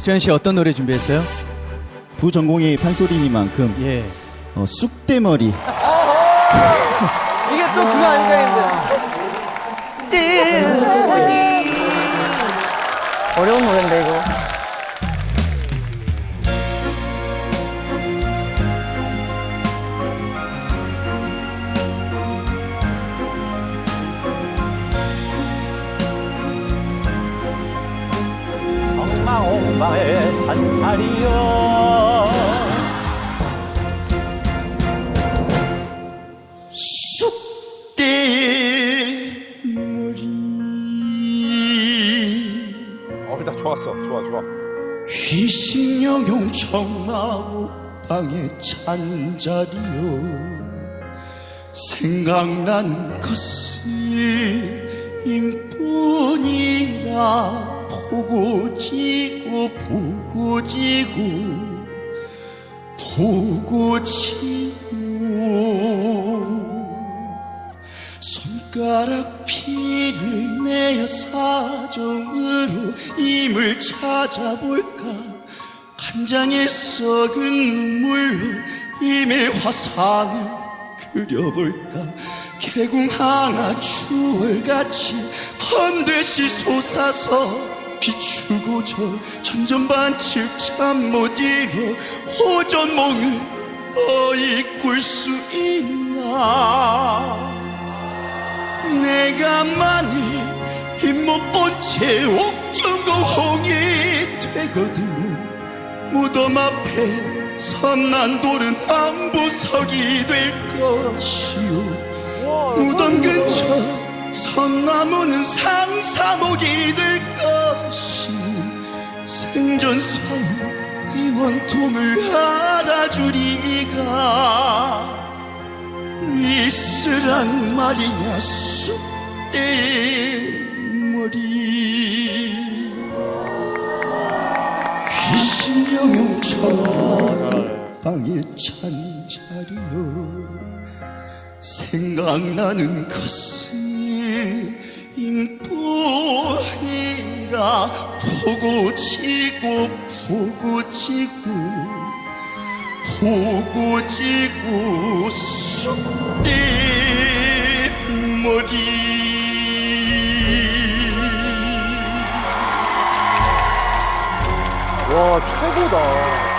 수현 씨 어떤 노래 준비했어요? 부전공이 판소리니만큼 예. 어, 쑥대머리 이게 또 그거 아닐까 했는데. 어려운 노래인데 이거. 엉망엉망의 단자리여 쑥대머리 어, 나 좋았어. 좋아, 좋아. 귀신 영용 청나무 방에 찬 자리요 생각나는 것은 임뿐이라 보고 지고 보고 지고 보고 지고 손가락 피를 내어 사정으로 임을 찾아볼까? 간장에 썩은 눈물로 임의 화상을 그려볼까? 개궁 하나 추월같이 번듯이 솟아서 비추고 저 천전반칠 참 못 이뤄 호전몽을 어이 꿀수 있나? 내가 만일 힘못 채 옥중고홍이 되거든 무덤 앞에 선난 돌은 망부석이 될 것이요 무덤 근처 선나무는 상사목이 될 것이니 생전사후 이 원통을 알아주리가 미스란 말이냐 쑥대머리. 귀신영용 천만 방에 찬 자리요. 생각나는 것은 임뿐이라 보고 지고 보고 지고 보고 지고 쑥대머리 와 최고다.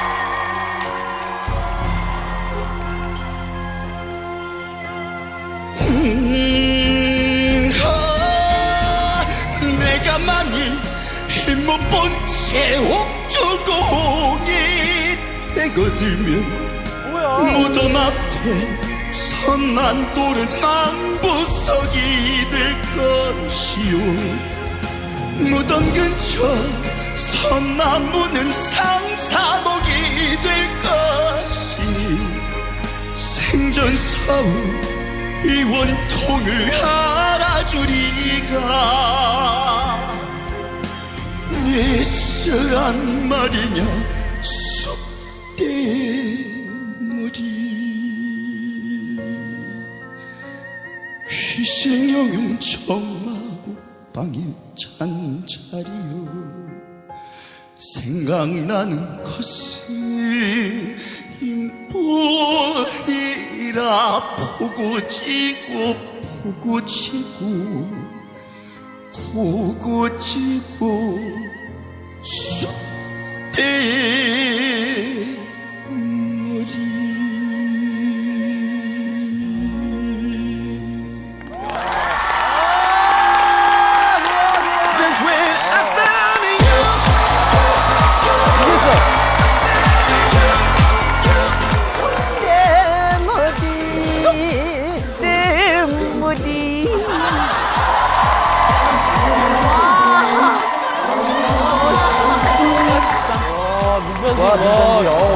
힘못 본채 옥주공이 되거들면 무덤 앞에 선난 돌은 망부석이 될 것이요 무덤 근처 선나무는 상사목이 될 것이니 생전사후 이 원통을 알아주리가 예스란 말이냐? 쑥대머리 귀신영용 청마고 방에 찬자리요. 생각나는 것은 임뿐이라 보고 지고 보고 지고 보고 지고 쑥 와,